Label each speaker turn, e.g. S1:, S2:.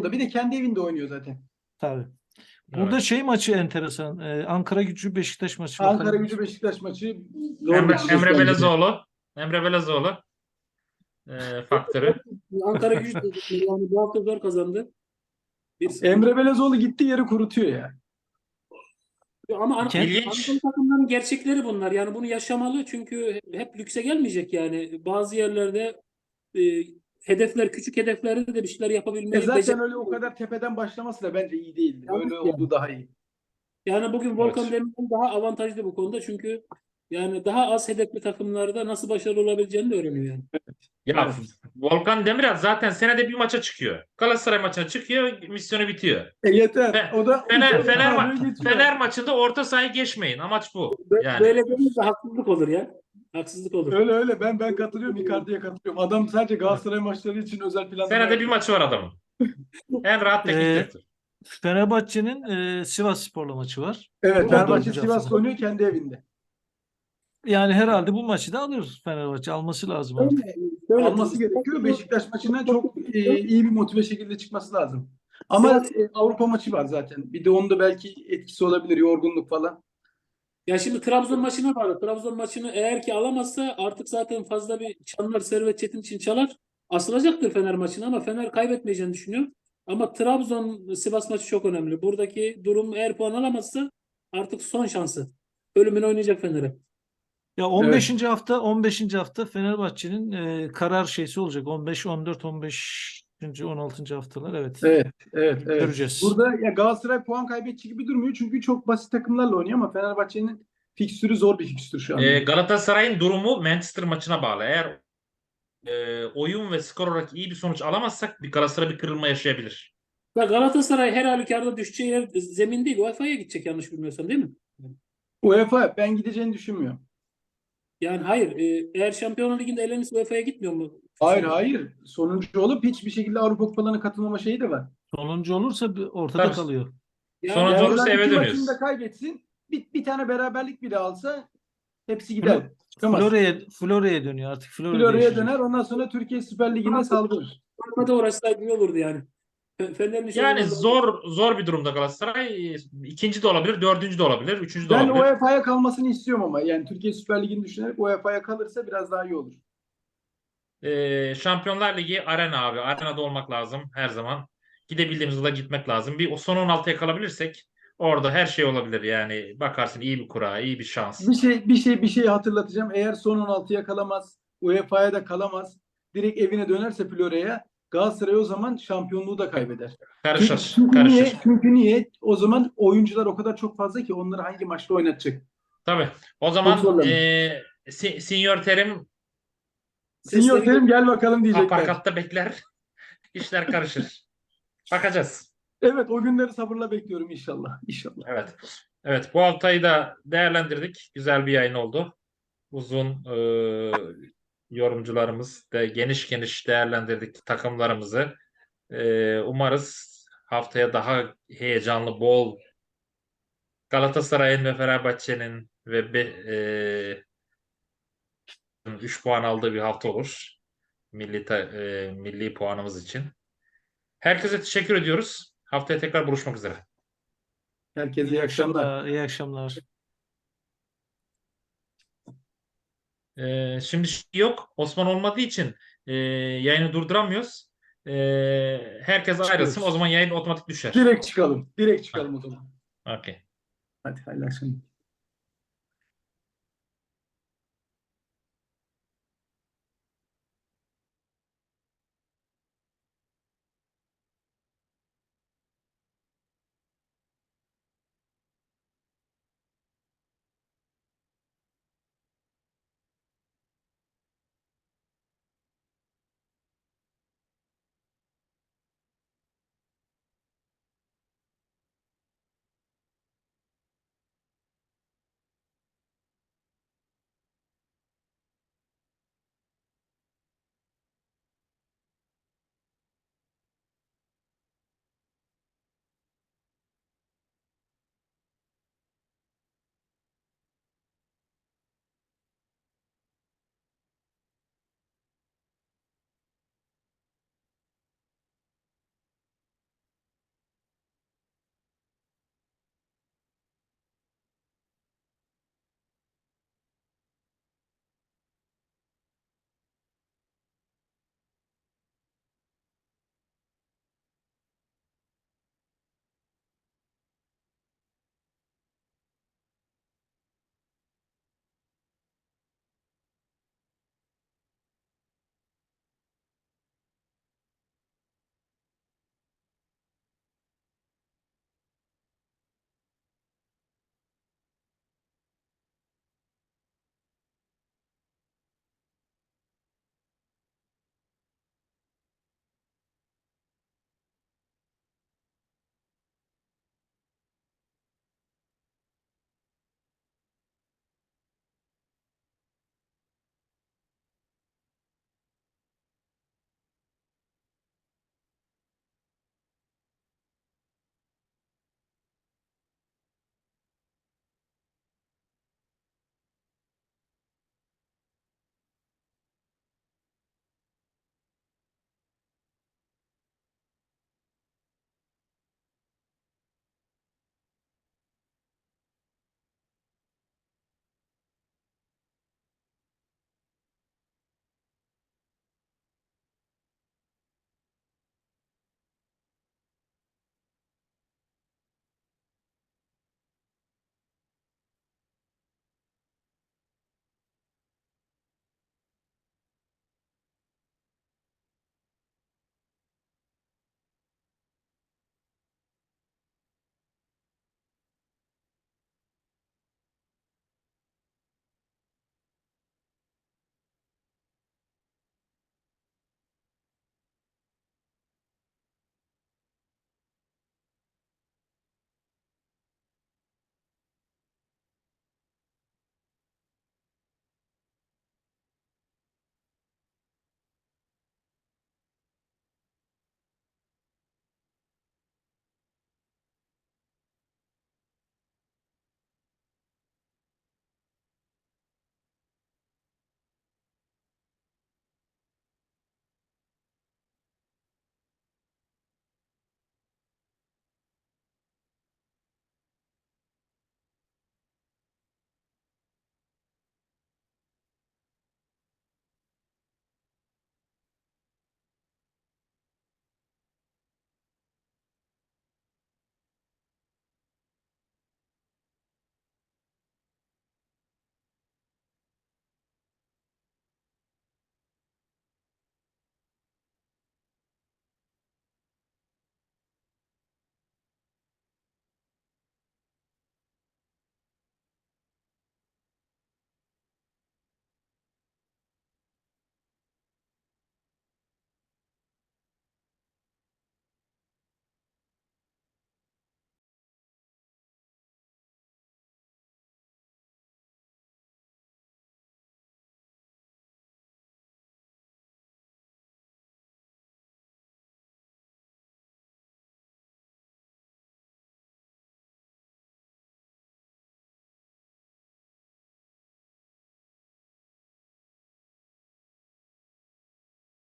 S1: zorunda. Bir de kendi evinde oynuyor zaten.
S2: Tabii. Burada
S3: Evet.
S2: şey maçı enteresan. Ee, Ankara Gücü Beşiktaş maçı.
S1: Ankara. Gücü Beşiktaş maçı
S3: Emre, Emre. Belezoğlu. Emre Belezoğlu. E, faktörü.
S4: Ankara gücü yani bu hafta zor kazandı. Bir
S1: Emre Belezoğlu gitti yeri kurutuyor ya.
S4: ama. Anadolu takımların gerçekleri bunlar. Yani bunu yaşamalı çünkü hep lükse gelmeyecek yani. Bazı yerlerde e, hedefler küçük hedeflerde de bir şeyler
S1: E
S4: yapabilmeyi
S1: zaten
S4: becer-
S1: öyle o kadar tepeden başlaması da bence iyi değildi.
S4: Yanlış
S1: Öyle
S4: yani.
S1: oldu daha iyi.
S4: Yani bugün Volkan
S3: Evet.
S4: Demirel daha avantajlı bu konuda çünkü yani daha az hedefli takımlarda nasıl başarılı olabileceğini de öğreniyor yani.
S3: Ya Volkan Demirel zaten senede bir maça çıkıyor. Galatasaray maçına çıkıyor, misyonu bitiyor.
S1: E yeter.
S3: Fe-
S1: o da
S3: Fener, Fener, ma-. Fener maçında orta sahayı geçmeyin. Amaç bu. Yani.
S4: Böyle denince haksızlık olur ya. Haksızlık olur.
S1: Öyle öyle ben ben katılıyorum Icardi'ye katılıyorum. Adam sadece Galatasaray maçları için özel planlama
S3: Senede bir maçı var adamın. En rahat teknik
S2: Ee,
S3: direktör.
S2: Fenerbahçe'nin e, Sivas Spor'la maçı var.
S1: Evet Fenerbahçe. Sivas'ta oynuyor kendi evinde.
S2: Yani herhalde bu maçı da alır Fenerbahçe. Alması lazım artık.
S4: Şöyle-
S1: Alması gerekiyor. Beşiktaş maçından çok e, iyi bir motive şekilde çıkması lazım. Ama e, Avrupa maçı var zaten. Bir de onda belki etkisi olabilir. Yorgunluk falan.
S4: Ya şimdi Trabzon maçına bağlı. Trabzon maçını eğer ki alamazsa artık zaten fazla bir çanlar Servet Çetin için çalar. Asılacaktır Fener maçına ama Fener kaybetmeyeceğini düşünüyor. Ama Trabzon Sivas maçı çok önemli. Buradaki durum eğer puan alamazsa artık son şansı. Ölümüne oynayacak Fener'e.
S2: Ya 15. hafta 15. hafta Fenerbahçe'nin e, karar şeysi olacak. 15, 14, 15. 16. haftalar evet.
S1: Evet, evet, evet.
S2: Göreceğiz.
S1: Burada ya Galatasaray puan kaybedecek gibi durmuyor çünkü çok basit takımlarla oynuyor ama Fenerbahçe'nin fikstürü zor bir fikstür şu an.
S3: Ee, Galatasaray'ın durumu Manchester maçına bağlı. Eğer e, oyun ve skor olarak iyi bir sonuç alamazsak bir Galatasaray bir kırılma yaşayabilir.
S4: Ya Galatasaray her halükarda düşeceği yer zemin değil. UEFA'ya gidecek yanlış bilmiyorsam değil mi?
S1: UEFA ben gideceğini düşünmüyorum.
S4: Yani hayır. e, eğer Şampiyonlar Ligi'nde elenirse UEFA'ya gitmiyor mu?
S1: Hayır hayır. Sonuncu olup hiçbir şekilde Avrupa Kupalarına katılmama şeyi de var.
S2: Sonuncu olursa ortada
S3: Tabii.
S2: kalıyor.
S4: Yani
S3: Sonuncu
S1: Yani
S3: olursa eve dönüyoruz.
S1: maçını da kaybetsin. Bir, bir tane beraberlik bile alsa hepsi gider. Çıkamaz.
S2: Florya'ya Florya'ya dönüyor artık. Florya'da
S1: Florya'ya döner ondan sonra Türkiye Süper Ligi'ne saldırır.
S4: UEFA'da uğraşsaydı iyi olurdu yani. Fe- Fener'in işi
S3: Yani zor zor bir durumda Galatasaray. İkinci de olabilir, dördüncü de olabilir, üçüncü de
S1: Ben
S3: olabilir.
S1: UEFA'ya kalmasını istiyorum ama yani Türkiye Süper Ligi'ni düşünerek UEFA'ya kalırsa biraz daha iyi olur.
S3: Ee, Şampiyonlar Ligi arena abi. Arenada olmak lazım her zaman. Gidebildiğimiz yılda gitmek lazım. Bir o son 16'ya kalabilirsek orada her şey olabilir. Yani bakarsın iyi bir kura, iyi bir şans.
S1: Bir şey bir şey bir şey hatırlatacağım. Eğer son 16'ya kalamaz, UEFA'ya da kalamaz. Direkt evine dönerse Florya'ya Galatasaray o zaman şampiyonluğu da kaybeder.
S3: Karışır,
S1: çünkü niye?
S3: karışır.
S1: Çünkü niye? O zaman oyuncular o kadar çok fazla ki onları hangi maçta oynatacak?
S3: Tabii. O zaman e, Si- Sinyor Terim
S1: Senior Terim gel bakalım diyecekler.
S3: aparkatta bekler. İşler karışır. Bakacağız.
S1: Evet o günleri sabırla bekliyorum inşallah. İnşallah.
S3: Evet. Evet bu haftayı da değerlendirdik. Güzel bir yayın oldu. Uzun e, yorumcularımız da geniş geniş değerlendirdik takımlarımızı. E, umarız haftaya daha heyecanlı, bol Galatasaray'ın ve Fenerbahçe'nin ve be, e, 3 puan aldığı bir hafta olur. Milli ta- e, milli puanımız için. Herkese teşekkür ediyoruz. Haftaya tekrar buluşmak üzere.
S1: Herkese iyi akşamlar.
S2: İyi akşamlar.
S3: Ee, şimdi yok. Osman olmadığı için e, yayını durduramıyoruz. E, herkes ayrılsın. O zaman yayın otomatik düşer.
S1: Direkt çıkalım. Direkt çıkalım o zaman.
S3: Okey.
S1: Hadi hayırlı akşamlar.